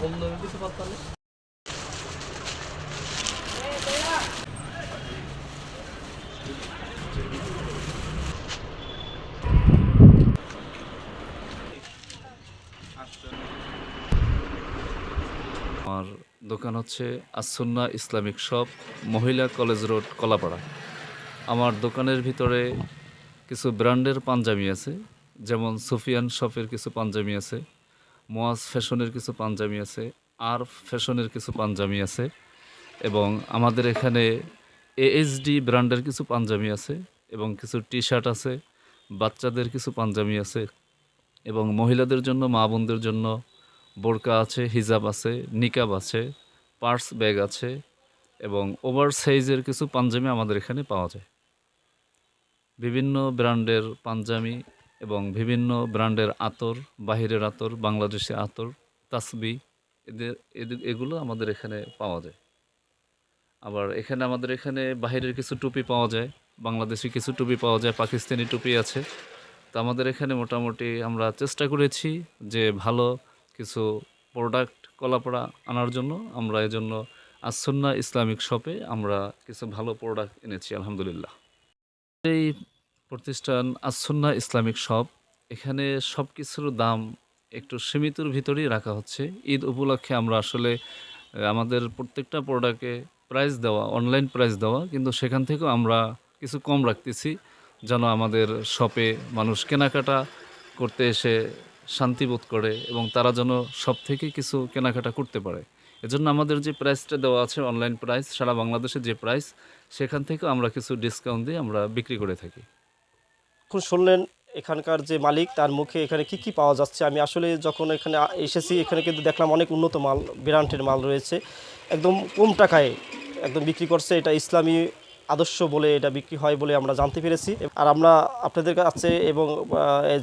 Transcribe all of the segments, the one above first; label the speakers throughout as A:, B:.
A: কম দামে কিছু পারতাম
B: আমার দোকান হচ্ছে আসন্না ইসলামিক শপ, মহিলা কলেজ রোড, কলাপাড়া। আমার দোকানের ভিতরে কিছু ব্র্যান্ডের পাঞ্জাবি আছে, যেমন সুফিয়ান শপের কিছু পাঞ্জাবি আছে। মোয়াজ ফ্যাশনের কিছু পাঞ্জাবি আছে, আর ফ্যাশনের কিছু পাঞ্জাবি আছে, এবং আমাদের এখানে এএসডি ব্র্যান্ডের কিছু পাঞ্জাবি আছে, এবং কিছু টি শার্ট আছে, বাচ্চাদের কিছু পাঞ্জাবি আছে, এবং মহিলাদের জন্য, মা বোনদের জন্য বোরকা আছে, হিজাব আছে, নিকাব আছে, পার্স ব্যাগ আছে, এবং ওভার সাইজের কিছু পাঞ্জাবি আমাদের এখানে পাওয়া যায়। বিভিন্ন ব্র্যান্ডের পাঞ্জাবি এবং বিভিন্ন ব্র্যান্ডের আতর, বাহিরের আতর, বাংলাদেশি আতর, তাসবি, এদের এদের, এগুলো আমাদের এখানে পাওয়া যায়। আবার এখানে আমাদের এখানে বাহিরের কিছু টুপি পাওয়া যায়, বাংলাদেশি কিছু টুপি পাওয়া যায়, পাকিস্তানি টুপি আছে। তো আমাদের এখানে মোটামুটি আমরা চেষ্টা করেছি যে ভালো কিছু প্রোডাক্ট কলাপড়া আনার জন্য। আমরা এজন্য আসন্না ইসলামিক শপে আমরা কিছু ভালো প্রোডাক্ট এনেছি, আলহামদুলিল্লাহ। এই প্রতিষ্ঠান আসন্না ইসলামিক শপ। এখানে সব কিছুর দাম একটু সীমিতর ভিতরেই রাখা হচ্ছে। ঈদ উপলক্ষে আমরা আসলে আমাদের প্রত্যেকটা প্রোডাক্টে প্রাইস দেওয়া অনলাইন প্রাইস দেওয়া, কিন্তু সেখান থেকেও আমরা কিছু কম রাখতেছি, যেন আমাদের শপে মানুষ কেনাকাটা করতে এসে শান্তি বোধ করে এবং তারা যেন সব থেকে কিছু কেনাকাটা করতে পারে। এজন্য আমাদের যে প্রাইসটা দেওয়া আছে অনলাইন প্রাইস সারা বাংলাদেশে যে প্রাইস সেখান থেকেও আমরা কিছু ডিসকাউন্ট দিয়ে আমরা বিক্রি করে থাকি।
C: এখন শুনলেন এখানকার যে মালিক, তার মুখে এখানে কি কি পাওয়া যাচ্ছে? আমি আসলে যখন এখানে এসেছি, এখানে কিন্তু দেখলাম অনেক উন্নত মাল, ব্র্যান্ডের মাল রয়েছে। একদম কম টাকায় একদম বিক্রি করছে। এটা ইসলামী আদর্শ বলে এটা বিক্রি হয় বলে আমরা জানতে পেরেছি। আর আমরা আপনাদের কাছে এবং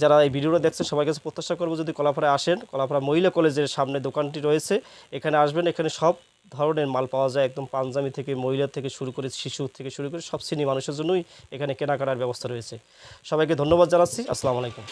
C: যারা এই ভিডিওটা দেখছেন সবার কাছে প্রত্যাশা করব যদি কলাপাড়ায় আসেন, কলাপাড়া মহিলা কলেজের সামনে দোকানটি রয়েছে। এখানে আসবেন, এখানে সব ধরনের মাল পাওয়া যায় একদম পাঞ্জাবি থেকে মহিলা থেকে শুরু করে শিশু থেকে শুরু করে সব শ্রেণি মানুষের জন্যই এখানে কেনাকাটার ব্যবস্থা রয়েছে। সবাইকে ধন্যবাদ জানাচ্ছি। আসসালামু আলাইকুম।